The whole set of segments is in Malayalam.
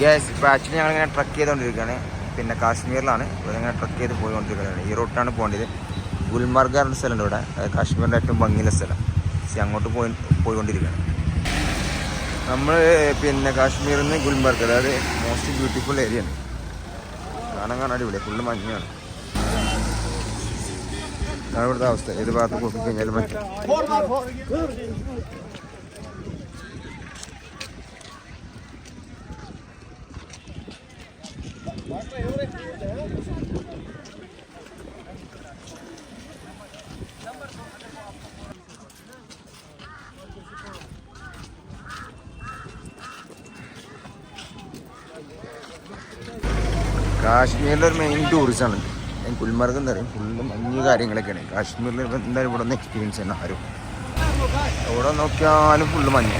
ഗ്യാസ് ഇപ്പോൾ ആക്ച്വലി ഞങ്ങളിങ്ങനെ ട്രക്ക് ചെയ്തുകൊണ്ടിരിക്കുകയാണ് പിന്നെ കാശ്മീരിലാണ്. ഇവിടെ ഇങ്ങനെ ട്രക്ക് ചെയ്ത് പോയിക്കൊണ്ടിരിക്കുകയാണ് ഈ റൂട്ടാണ് പോകേണ്ടത്. ഗുൽമർഗ് എന്ന സ്ഥലമുണ്ട് ഇവിടെ. കാശ്മീരിന്റെ ഏറ്റവും ഭംഗിയുള്ള സ്ഥലം. പക്ഷേ അങ്ങോട്ട് പോയി പോയിക്കൊണ്ടിരിക്കുകയാണ് നമ്മൾ പിന്നെ കാശ്മീരിൽ നിന്ന് ഗുൽമർഗ് അതായത് മോസ്റ്റ് ബ്യൂട്ടിഫുൾ ഏരിയ ആണ്. കാണാൻ കാണാൻ ഇവിടെ ഫുള്ള് മഞ്ഞാണ്. ഇവിടുത്തെ അവസ്ഥ. ഏത് ഭാഗത്ത് പോയി കഴിഞ്ഞാലും പറ്റും കാശ്മീരിലെ ഒരു മെയിൻ ടൂറിസമാണ് ഗുൽമർഗ് എന്ന് പറയും. ഫുള്ള് മഞ്ഞ് കാര്യങ്ങളൊക്കെയാണ്. കാശ്മീരിൽ എന്തായാലും ഇവിടെ ഒന്ന് എക്സ്പീരിയൻസ് ചെയ്യണം ആരും. എവിടെ നോക്കിയാലും ഫുള്ള് മഞ്ഞ്.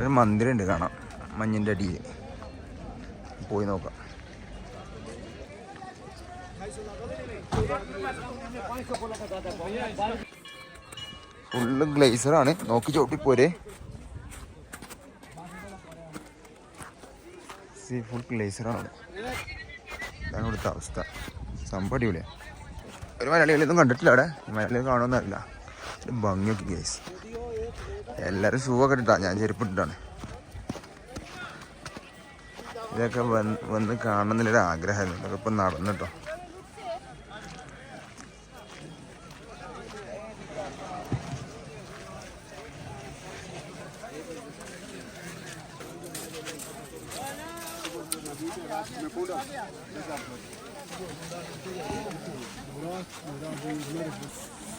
ഒരു മന്ദിരമുണ്ട് കാണാം. മഞ്ഞിന്റെ അടിയിൽ പോയി നോക്കാം. ഫുള്ള് ഗ്ലേസറാണ് നോക്കി ചോട്ടി പോരെ. സീ ഫുൾ ഗ്ലേസറാണ് ഇതാണ് ഇവിടുത്തെ അവസ്ഥ. സംഭവം അടിപൊളിയാണ് ഒരു മലയാളികളൊന്നും കണ്ടിട്ടില്ല അവിടെ. മലയാളികൾ കാണുമെന്നറിയില്ല ഭംഗിയൊക്കെ ഗ്ലേസ് എല്ലാവരും ഷൂ ഇട്ടിട്ടാ. ഞാൻ ചെരുപ്പിട്ടാണ് ഇതൊക്കെ വന്ന് വന്ന് കാണണമെന്നുള്ളൊരു ആഗ്രഹമായിരുന്നു ഇതൊക്കെ ഇപ്പം നടന്നിട്ടോ.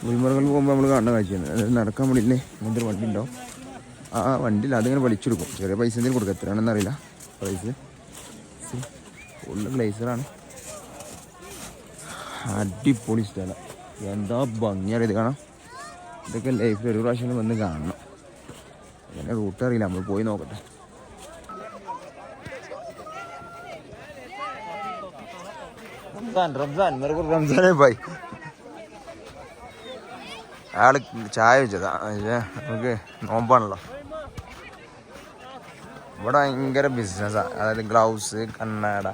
ഗുൽമർഗിൽ പോകുമ്പോൾ നമ്മൾ കാണുന്ന കാഴ്ചയാണ്. നടക്കാൻ ഇങ്ങനത്തെ ഒരു വണ്ടി ഉണ്ടാവും ആ വണ്ടിയിൽ അതിങ്ങനെ വലിച്ചെടുക്കും. ചെറിയ പൈസ എന്തെങ്കിലും കൊടുക്കുക എത്രയാണെന്ന് അറിയില്ല. പ്രൈസ് ഫുള്ള് ഗ്ലേസറാണ് അടിപൊളി സ്ഥലം. എന്താ ഭംഗിയറിയത് കാണാം ഇതൊക്കെ ലൈഫിൽ ഒരു പ്രാവശ്യം വന്ന് കാണണം. അങ്ങനെ റൂട്ട് അറിയില്ല. നമ്മൾ പോയി നോക്കട്ടെ. റംസാൻ റംസാൻ मेरे को रमजान है भाई അയാൾ ചായ വെച്ചതാ പക്ഷേ നമുക്ക് നോമ്പാണല്ലോ ഇവിടെ ഭയങ്കര ബിസിനസ്സാണ് അതായത് ഗ്ലൗസ് കണ്ണാട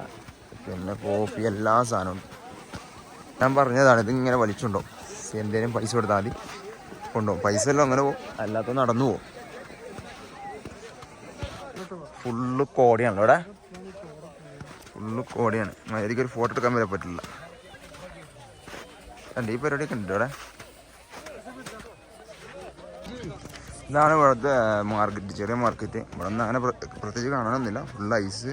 പിന്നെ കോഫി എല്ലാ സാധനവും ഞാൻ പറഞ്ഞതാണ് ഇത് ഇങ്ങനെ വലിച്ചുണ്ടോ എന്തേലും പൈസ കൊടുത്താൽ മതി കൊണ്ടുപോകും പൈസ എല്ലാം അങ്ങനെ പോകും അല്ലാത്ത നടന്നു പോകും ഫുള്ള് കോടിയാണല്ലോ ഇവിടെ ഫുള്ള് കോടിയാണ്. മര്യാദയ്ക്ക് ഒരു ഫോട്ടോ എടുക്കാൻ വരെ പറ്റില്ല. അല്ല ഈ പരിപാടിയൊക്കെ ഉണ്ട് ഇവിടെ? ഇതാണ് ഇവിടുത്തെ മാർക്കറ്റ് ചെറിയ മാർക്കറ്റ്. ഇവിടെ നിന്ന് അങ്ങനെ പ്ര- പ്രത്യേകിച്ച് കാണാനൊന്നുമില്ല. Full ice.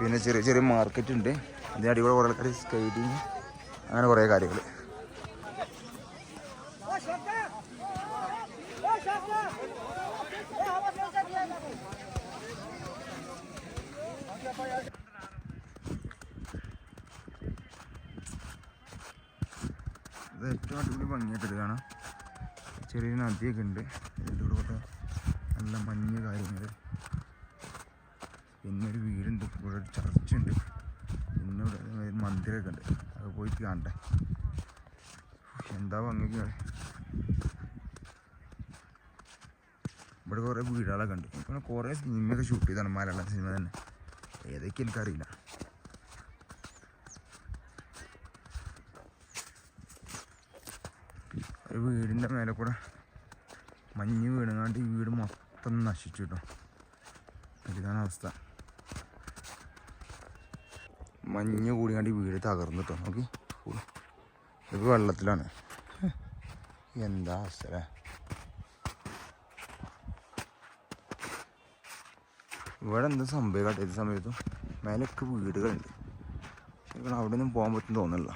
പിന്നെ ചെറിയ ചെറിയ മാർക്കറ്റ് ഉണ്ട്. അതിന്റെ അടിപൊളി കുറേ ആൾക്കാർ സ്കേറ്റിങ്. അങ്ങനെ കുറേ കാര്യങ്ങൾ ഇത് ഏറ്റവും അടിപൊളി ഭംഗിയായിട്ടത് കാണാം. ചെറിയ നദിയൊക്കെ ഉണ്ട്. ഇതിലൂടെ കൂടെ നല്ല മഞ്ഞ് കാര്യങ്ങൾ പിന്നെ ഒരു വീടുണ്ട്. ഇവിടെ ഒരു ചർച്ചുണ്ട് പിന്നെ ഒരു മന്ദിരമൊക്കെ ഉണ്ട്. അത് പോയിട്ട് കാണട്ടെ. എന്താ ഭംഗിക്ക് ഇവിടെ കുറേ വീടുകളൊക്കെ ഉണ്ട്. ഇപ്പം കുറേ സിനിമയൊക്കെ ഷൂട്ട് ചെയ്താണ്. മലയാളം സിനിമ തന്നെ. ഏതൊക്കെ എനിക്കറിയില്ല. ഒരു വീടിന്റെ മേലെ കൂടെ മഞ്ഞ് വീണങ്ങാണ്ട് ഈ വീട് മൊത്തം നശിച്ചു കേട്ടോ. ഇതാണ് അവസ്ഥ. മഞ്ഞ് കൂടിയാണ്ട് ഈ വീട് തകർന്നു കേട്ടോ. നോക്കി. ഇത് വെള്ളത്തിലാണ്. എന്താ അവസ്ഥ അല്ലേ? ഇവിടെ എന്താ സംഭവം? കേട്ടോ ഏത് സമയത്തും മേലൊക്കെ വീടുകളുണ്ട്. ഇവിടെ അവിടെ ഒന്നും പോകാൻ പറ്റും തോന്നുന്നില്ല.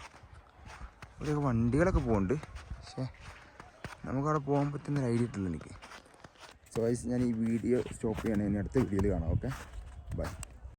ഇവിടെയൊക്കെ വണ്ടികളൊക്കെ പോകുന്നുണ്ട് പക്ഷേ നമുക്കവിടെ പോകാൻ പറ്റുന്ന ഒരു ഐഡിയ ഇട്ടില്ല എനിക്ക്. സോ ഞാൻ ഈ വീഡിയോ സ്റ്റോപ്പ് ചെയ്യണേ. ഇനി അടുത്ത വീഡിയോയിൽ കാണാം. Okay bye